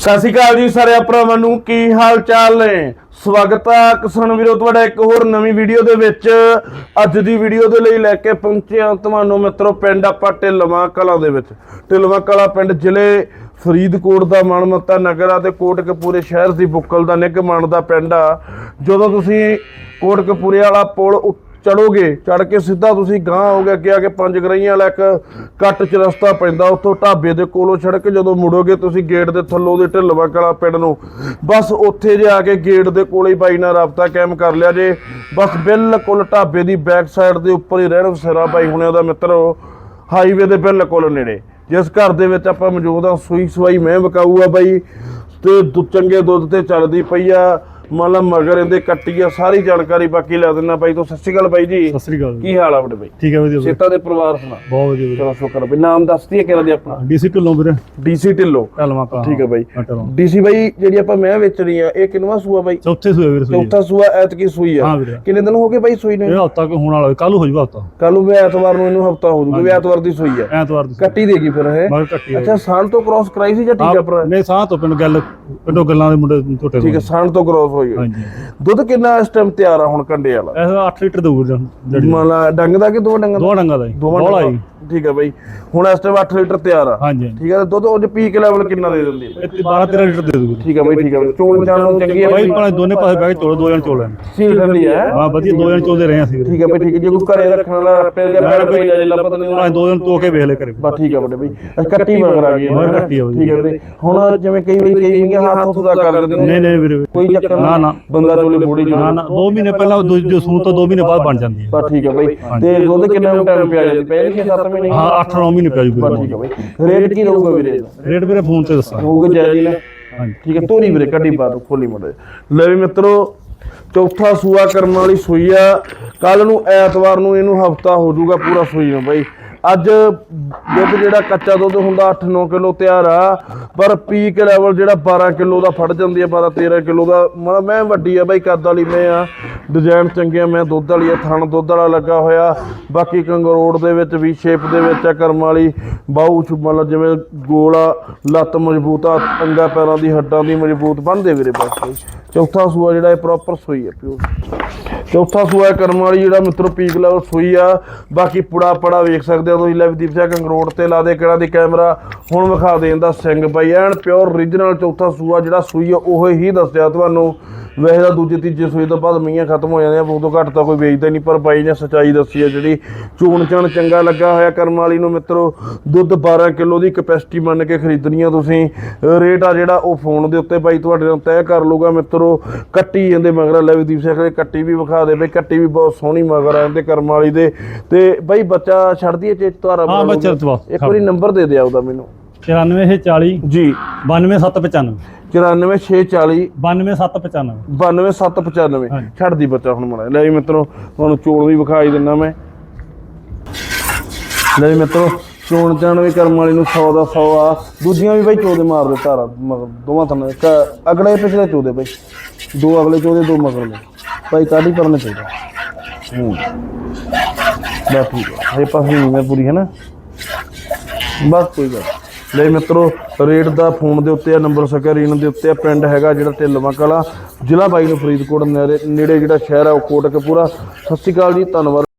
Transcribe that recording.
ਸਤਿ ਸ਼੍ਰੀ ਅਕਾਲ ਜੀ ਸਾਰੇ ਭਰਾਵਾਂ ਨੂੰ, ਕੀ ਹਾਲ ਚਾਲ ਨੇ? ਸਵਾਗਤ ਹੈ ਕਿਸਾਨ ਵੀਰੋ, ਤੁਹਾਡਾ ਇੱਕ ਹੋਰ ਨਵੀਂ ਵੀਡੀਓ ਦੇ ਵਿੱਚ। ਅੱਜ ਦੀ ਵੀਡੀਓ ਦੇ ਲਈ ਲੈ ਕੇ ਪਹੁੰਚਿਆ ਤੁਹਾਨੂੰ ਮਿੱਤਰੋ, ਪਿੰਡ ਆਪਾਂ ਢਿਲਵਾਂ ਕਲਾਂ ਦੇ ਵਿੱਚ। ਢਿਲਵਾਂ ਕਲਾਂ ਪਿੰਡ ਜ਼ਿਲ੍ਹੇ ਫਰੀਦਕੋਟ ਦਾ ਮਨਮੱਤਾ ਨਗਰ ਆ ਤੇ ਕੋਟਕਪੂਰੇ ਸ਼ਹਿਰ ਦੀ ਬੁੱਕਲ ਦਾ ਨਿੱਘ ਦਾ ਪਿੰਡ ਆ। ਜਦੋਂ ਤੁਸੀਂ ਕੋਟਕਪੂਰੇ ਵਾਲਾ ਪੁਲ ਚੜੋਗੇ ਚੜ ਕੇ ਸਿੱਧਾ ਤੁਸੀਂ ਗਾਂ ਹੋ ਗਿਆ ਅੱਗੇ ਆ ਕੇ ਪੰਜ ਗਰਈਆਂ ਵਾਲਾ ਇੱਕ ਕੱਟ ਚ ਰਸਤਾ ਪੈਂਦਾ, ਉੱਥੋਂ ਢਾਬੇ ਦੇ ਕੋਲੋਂ ਛੜ ਕੇ ਜਦੋਂ ਮੁੜੋਗੇ ਤੁਸੀਂ ਗੇਟ ਦੇ ਥੱਲੋਂ ਦੇ ਢਿੱਲਵਾ ਕਲਾ ਪਿੰਡ ਨੂੰ। ਬਸ ਉੱਥੇ ਜੇ ਆ ਕੇ ਗੇਟ ਦੇ ਕੋਲੇ ਹੀ ਬਾਈ ਨਾਲ ਰਾਬਤਾ ਕਾਇਮ ਕਰ ਲਿਆ ਜੇ, ਬਸ ਬਿਲਕੁਲ ਢਾਬੇ ਦੀ ਬੈਕ ਸਾਈਡ ਦੇ ਉੱਪਰ ਹੀ ਰਹਿਣ ਸਿਰਾ ਬਾਈ ਹੁਣਿਆਂ ਦਾ ਮਿੱਤਰੋ ਹਾਈਵੇ ਦੇ ਬਿਲਕੁਲ ਨੇੜੇ। ਜਿਸ ਘਰ ਦੇ ਵਿੱਚ ਆਪਾਂ ਮੌਜੂਦ ਆ ਸੂਈ ਸਵਾਈ ਮੈਂ ਵਿਕਾਊ ਆ ਬਾਈ, ਤੇ ਦੁ- ਚੰਗੇ ਦੁੱਧ ਤੇ ਚੱਲਦੀ ਪਈ ਆ। ਮੰਨ ਲਾ ਮਗਰ ਇਹਦੇ ਕੱਟੀ ਆ ਸਾਰੀ ਜਾਣਕਾਰੀ ਬਾਕੀ ਲੈ ਦਿੰਦਾ ਬਾਈ ਤੋਂ। ਸਤਿ ਸ਼੍ਰੀ ਅਕਾਲ ਬਾਈ ਜੀ। ਸਤਿ ਸ੍ਰੀ ਅਕਾਲ ਕੀ ਹਾਲ ਆ ਬੜੇ ਬਾਈ? ਠੀਕ ਹੈ ਵਧੀਆ। ਸੇਤਾ ਦੇ ਪਰਿਵਾਰ ਸੁਣਾ ਬਹੁਤ ਵਧੀਆ ਚਲੋ ਸ਼ੁਕਰ ਬਈ। ਨਾਮ ਦੱਸ ਦਈਏ ਕਿਹੜਾ ਦੇ ਆਪਣਾ? ਡੀਸੀ ਢਿੱਲੋਂ ਵੀਰੇ। ਡੀਸੀ ਢਿੱਲੋ। ਢਲਵਾ ਠੀਕ ਹੈ ਬਾਈ। ਡੀਸੀ ਬਾਈ ਜਿਹੜੀ ਆਪਾਂ ਮੈਂ ਵੇਚਣੀ ਆ ਇਹ ਕਿੰਨਵਾ ਸੂਆ ਬਾਈ? ਚੌਥੇ ਸੂਏ ਵੀਰੇ ਚੌਥਾ ਸੂਆ ਐਤਕੀ ਸੂਈ ਆ। ਕਿੰਨੇ ਦਿਨ ਹੋ ਗਏ ਬਾਈ ਸੂਈ ਨੂੰ? ਇਹ ਹਫਤਾ ਕੋ ਹੋਣ ਵਾਲਾ ਕੱਲ ਹੋ ਜੂਗਾ ਹਫਤਾ। ਕੱਲ ਨੂੰ ਵੀ ਐਤਵਾਰ ਨੂੰ ਇਹਨੂੰ ਹਫਤਾ ਹੋ ਜੂਗਾ ਵੀ ਐਤਵਾਰ ਦੀ ਸੂਈ ਆ। ਐਤਵਾਰ ਦੀ ਕੱਟੀ ਦੇਗੀ ਫਿਰ ਇਹ। ਅੱਛਾ ਸਾਲ ਤੋਂ ਕ੍ਰਾਸ ਕਰਾਈ ਸੀ ਜਾਂ ਟੀਕਾ ਪਰ ਨਹੀਂ ਸਾਹ ਤੋਂ ਪਿੰਡ ਗੱਲ ਪਿੰਡੋਂ ਗੱਲਾਂ ਦੇ ਮੁੰਡੇ ਝੋਟੇ ਠੀਕ ਹੈ ਸਾਲ ਤੋਂ ਕ੍ਰਾਸ ਹੋਈ ਹੋਈ। ਹਾਂਜੀ। ਦੁੱਧ ਕਿੰਨਾ ਇਸ ਟਾਈਮ ਤਿਆਰ ਆ ਹੁਣ ਕੰਡੇ ਵਾਲਾ? ਐਸਾ 8 ਲੀਟਰ ਦਊ ਜੜੀ ਮਾਲਾ ਡੰਗ ਦਾ ਕਿ ਦੋ ਡੰਗ ਦਾ? ਦੋ ਡੰਗਾ ਦਾ ਜੀ। ਡੰਗਾਂ ਜੀ ਠੀਕ ਹੈ ਬਾਈ। ਹੁਣ ਇਸ ਟਾਈਮ 8 ਲੀਟਰ ਤਿਆਰ ਆ। ਹਾਂਜੀ ਠੀਕ ਤੇ ਦੁੱਧ ਉਹ ਪੀਕ ਲੈਵਲ ਕਿੰਨਾ ਦੇ ਦਿੰਦੀ ਹੈ ਇਹ 12 13 ਲੀਟਰ ਦੇ ਦੂ ਠੀਕ ਹੈ ਬਾਈ ਠੀਕ ਬਾਈ। ਚੋਣ ਜਾਣ ਨੂੰ ਚੰਗੀ ਹੈ ਬਾਈ ਭਾਵੇਂ ਦੋਨੇ ਪਾਸੇ ਕੇ ਚੋਲ ਦੋ ਜਣ ਚੋਲ ਲੈਣ। ਸੀਲ ਠੰਡੀ ਹੈ ਹਾਂ ਵਧੀਆ ਦੋ ਜਣ ਚੋਲਦੇ ਰਹੇ ਅਸੀਂ। ਵੀਰੇ ਠੀਕ ਹੈ ਬਾਈ ਠੀਕ ਜੇ। ਕੋਈ ਘਰੇ ਰੱਖਣ ਵਾਲਾ ਪੈ ਗਿਆ ਪੈਰ ਪਈ ਜਾਏ ਲੱਭਤ ਨਹੀਂ ਭਾਵੇਂ ਦੋ ਜਣ ਧੋ ਕੇ ਵੇਖ ਲੈ ਕਰੇ ਬਸ ਠੀਕ ਹੈ ਬੜੇ ਬਈ। ਕੱਟੀ ਮਗਰ ਆ ਗਈ ਹੈ। ਮਗਰ ਕੱਟੀ ਆ। ਠੀਕ ਵੀਰੇ ਹੁਣ ਜਿਵੇਂ ਕਈ ਵਾਰੀ ਕਈ ਵੀ ਹੱਥ ਦਾ ਕਰ ਦਿੰਦੇ ਨਹੀਂ ਨਹੀਂ ਵੀਰੇ। ਕੋਈ ਚੱਕਰ ਨਾ ਨਾ। ਬੰਦਾ ਚੋਲੇ ਬੋੜੀ ਜੋ ਨਾ ਨਾ। 2 ਮਹੀਨੇ ਪਹਿਲਾਂ ਦੂ- ਜੋ ਸੂਣ ਤੋਂ 2 ਮਹੀਨੇ ਬਾਅਦ ਬਣ ਜਾਂਦੀ ਹੈ। ਬਸ ਠੀਕ ਹੈ ਬਾਈ। ਤੇ ਦੁੱਧ ਕਿੰਨਾ ਟਾਈਮ ਪਿਆ ਜਾਂਦੀ ਪਹਿਲੇ ਕਿ 7 ਮਹੀਨੇ? ਹਾਂ 8 9 ਮਹੀਨੇ ਪਿਆ ਜੂ ਬਸ ਠੀਕ ਹੈ ਬਾਈ। ਰੇਟ ਕੀ ਰਹੂਗਾ ਵੀਰੇ? ਇਹਦਾ? ਰੇਟ ਵੀਰੇ ਫੋਨ ਤੇ ਦੱਸਾਂ ਹੋਊਗਾ ਜਾਇਜ਼ ਨਾ ਹਾਂਜੀ। ਠੀਕ ਹੈ ਤੋਰੀ ਵੀਰੇ ਕੱਢੀ ਪਾ ਦੋ ਖੋਲੀ ਮੜੇ ਲੈ ਵੀ ਮਿੱਤਰੋ ਚੌਥਾ ਸੂਆ ਕਰਨ ਵਾਲੀ ਸੂਈ ਆ। ਕੱਲ ਨੂੰ ਐਤਵਾਰ ਨੂੰ ਇਹਨੂੰ ਹਫਤਾ ਹੋ ਜਾਊਗਾ ਪੂਰਾ ਸੂਈ ਨੂੰ ਬਾਈ। ਅੱਜ ਦੁੱਧ ਜਿਹੜਾ ਕੱਚਾ ਦੁੱਧ ਹੁੰਦਾ 8-9 ਕਿਲੋ ਤਿਆਰ ਆ, ਪਰ ਪੀਕ ਲੈਵਲ ਜਿਹੜਾ 12 ਕਿਲੋ ਦਾ ਫੜ ਜਾਂਦੀ ਆ 12-13 ਕਿਲੋ ਦਾ, ਮਤਲਬ ਮੈਂ ਵੱਡੀ ਆ ਬਾਈ, ਕੱਦ ਵਾਲੀ ਮੈਂ ਆ। ਡਿਜ਼ਾਈਨ ਚੰਗੇ ਆ ਮੈਂ, ਦੁੱਧ ਵਾਲੀ ਆ, ਥਣ ਦੁੱਧ ਵਾਲਾ ਲੱਗਾ ਹੋਇਆ। ਬਾਕੀ ਕੰਗਰੋੜ ਦੇ ਵਿੱਚ ਵੀ ਸ਼ੇਪ ਦੇ ਵਿੱਚ ਆ, ਕਰਮ ਵਾਲੀ। ਬਾਹੂ ਮਤਲਬ ਜਿਵੇਂ ਗੋਲਾ, ਲੱਤ ਮਜ਼ਬੂਤ ਆ ਅੰਗਾ ਪੈਰਾਂ ਦੀ, ਹੱਡਾਂ ਦੀ ਮਜ਼ਬੂਤ ਬਣਦੇ ਵੀਰੇ ਬਸ ਚੌਥਾ ਸੂਆ ਜਿਹੜਾ ਇਹ ਪ੍ਰੋਪਰ ਸੂਈ ਹੈ ਪਿਓ ਚੌਥਾ ਸੂਆ ਕਰਮ ਵਾਲੀ, ਜਿਹੜਾ ਮਿੱਤਰੋ ਪੀਕ ਲੈਵਲ ਸੂਈ ਆ। ਬਾਕੀ ਪੁੜਾ ਪੜਾ ਵੇਖ ਸਕਦੇ ਹੋ ਤੁਸੀਂ ਲਵਦੀਪ ਸਿੰਘ ਕੰਗਰੋੜ ਤੇ ਲਾ ਦੇ ਕਿਹੜਾ ਦੀ ਕੈਮਰਾ। ਹੁਣ ਵਿਖਾ ਦੇਣ ਦਾ ਸਿੰਘ ਬਾਈ, ਐਨ ਪਿਓਰ origignal ਚੌਥਾ ਸੂਆ ਜਿਹੜਾ ਸੂਈ ਆ, ਉਹ ਹੀ ਦੱਸਿਆ ਤੁਹਾਨੂੰ। ਵੈਸੇ ਤਾਂ ਦੂਜੇ ਤੀਜੇ ਸੂਏ ਤੋਂ ਬਾਅਦ ਮੀਆਂ ਖਤਮ ਹੋ ਜਾਂਦੇ ਆ ਉਦੋਂ ਘੱਟ ਤਾਂ ਕੋਈ ਵੇਚਦਾ ਨਹੀਂ ਪਰ ਬਾਈ ਨੇ ਸਚਾਈ ਦੱਸੀ ਹੈ ਜਿਹੜੀ ਚੂਣ ਚਣ ਚੰਗਾ ਲੱਗਾ ਹੋਇਆ ਕਰਮ ਵਾਲੀ ਨੂੰ ਮਿੱਤਰੋ ਦੁੱਧ 12 ਕਿਲੋ ਦੀ ਕਪੈਸਿਟੀ ਮੰਨ ਕੇ ਖਰੀਦਣੀ ਆ ਤੁਸੀਂ। ਰੇਟ ਆ ਜਿਹੜਾ ਉਹ ਫੋਨ ਦੇ ਉੱਤੇ ਬਾਈ ਤੁਹਾਡੇ ਨਾਲ ਤੈਅ ਕਰ ਲੂਗਾ ਮਿੱਤਰੋ ਕੱਟੀ ਜਾਂਦੇ ਮਗਰ ਲਵਦੀਪ ਸਿੰਘ ਦੇ ਕੱਟੀ ਵੀ ਵਿਖਾ ਦੇ ਬਈ ਕੱਟੀ ਵੀ ਬਹੁਤ ਸੋਹਣੀ ਮਗਰ ਆ ਇਹਦੇ ਕਰਮ ਵਾਲੀ ਦੇ। ਤੇ ਬਾਈ ਬੱਚਾ ਛੱਡਦੀ ਹੈ ਚੇਤ ਤੁਹਾਰਾ ਹਾਂ, ਬੱਚਾ ਇੱਕ ਵਾਰੀ ਨੰਬਰ ਦੇ ਦਿਆ ਉਹਦਾ ਮੈਨੂੰ। 94 40 ਜੀ 92795 94640 92795 92795 ਹਾਂਜੀ। ਛੱਡਦੀ ਬੱਚਾ ਹੁਣ ਮੜਾ ਲੈ ਮਿੱਤਰੋ ਤੁਹਾਨੂੰ ਚੋਣ ਵੀ ਵਿਖਾਈ ਦਿੰਦਾ ਮੈਂ। ਲੈ ਮਿੱਤਰੋ ਚੋਣ ਚਾਣ ਵੀ ਕਰਮ ਵਾਲੀ ਨੂੰ 100 ਦਾ 100 ਆ। ਦੂਜੀਆਂ ਵੀ ਬਾਈ ਚੋਦੇ ਮਾਰ ਦੇ ਤਾਰਾ ਮਗਰ ਦੋਵਾਂ ਥਾਂ ਇੱਕ ਅਗਲੇ ਪਿਛਲੇ ਚੋਦੇ ਬਾਈ। ਦੋ ਅਗਲੇ ਚੋਦੇ ਦੋ ਮਗਰਲੇ ਬਾਈ ਕਾਢੀ ਕਰਨੇ ਚਾਹੀਦਾ ਹੂੰ। ਬਸ ਠੀਕ ਹੈ ਇਹ ਪਾਸੇ ਨਹੀਂ ਮੈਂ ਪੂਰੀ ਹੈ ਨਾ ਬਸ ਕੋਈ ਗੱਲ। ਲੈ ਮਿੱਤਰੋ, ਰੇਟ ਦਾ ਫੋਨ ਦੇ ਉੱਤੇ ਆ, ਨੰਬਰ ਸਕਰੀਨ ਦੇ ਉੱਤੇ ਆ, ਪਿੰਡ ਹੈਗਾ ਜਿਹੜਾ ਢਿੱਲਵਾਂ ਕਲਾ ਜ਼ਿਲ੍ਹਾ ਬਾਈ ਨੂੰ ਫਰੀਦਕੋਟ ਨੇੜੇ ਨੇੜੇ ਜਿਹੜਾ ਸ਼ਹਿਰ ਆ, ਉਹ ਕੋਟਕਪੂਰਾ। ਸਤਿ ਸ਼੍ਰੀ ਅਕਾਲ ਜੀ, ਧੰਨਵਾਦ।